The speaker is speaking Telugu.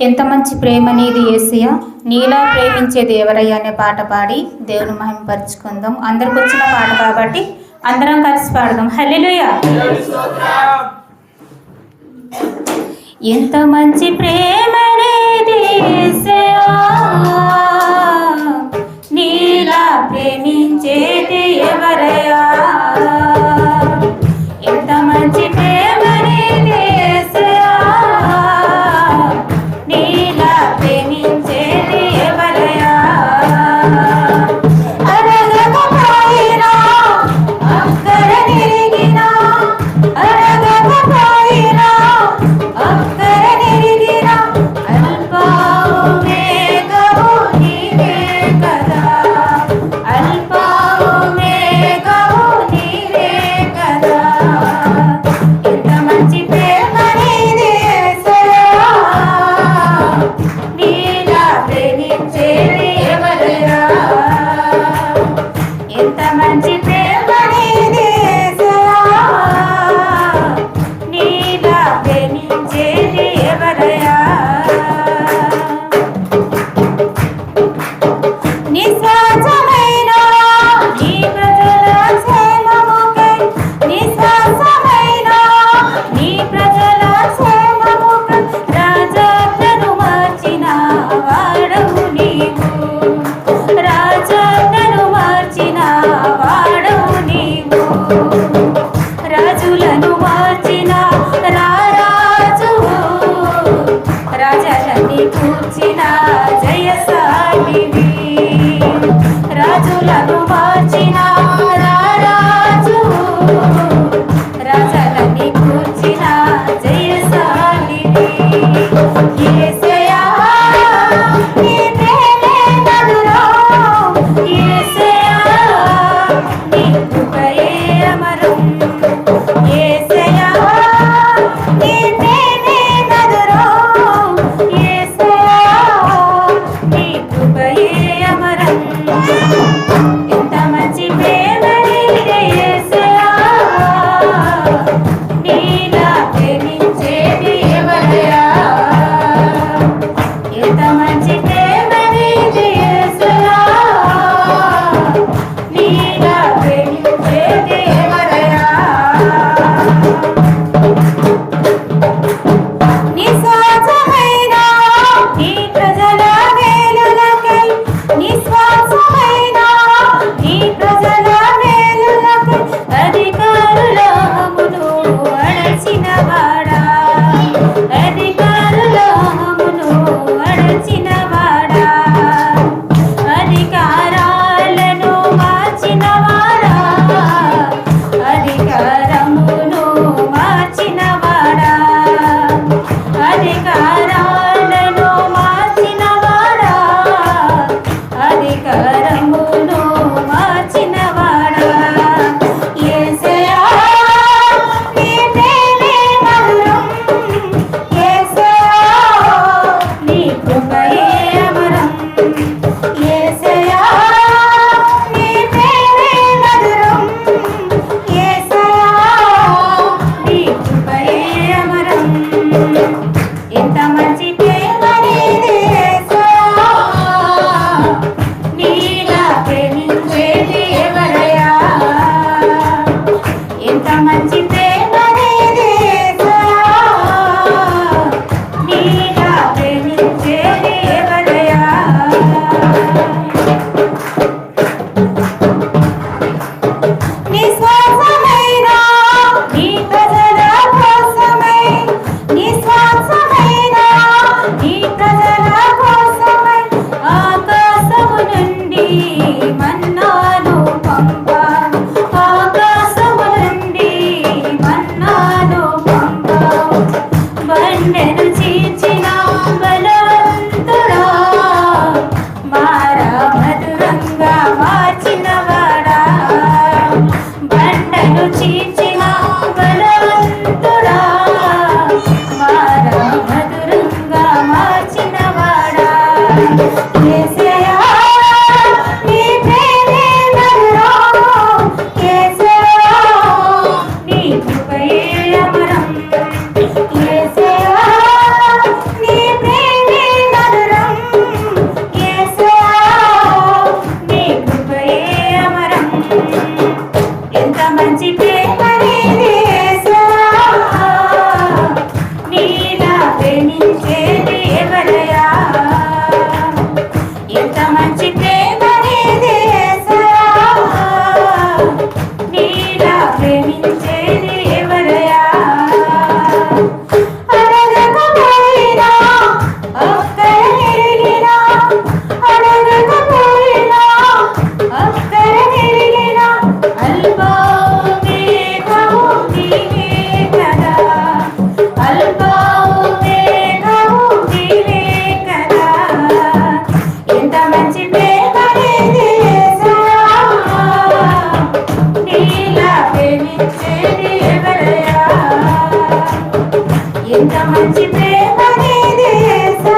ఎంత మంచి ప్రేమ నీది ఏసయ్య? నీలా ప్రేమించేది దేవరయ్య అనే పాట పాడి దేవుని మహిమపరుచుకుందాం అందరికి వచ్చిన పాట కాబట్టి అందరం కలిసి పాడదాం. హల్లెలూయ. ఎంత మంచి ప్రేమ నీలా ప్రేమించేది ఎవరయ్యా amarán. Thank you. మంచి ప్రేమ నీదేశా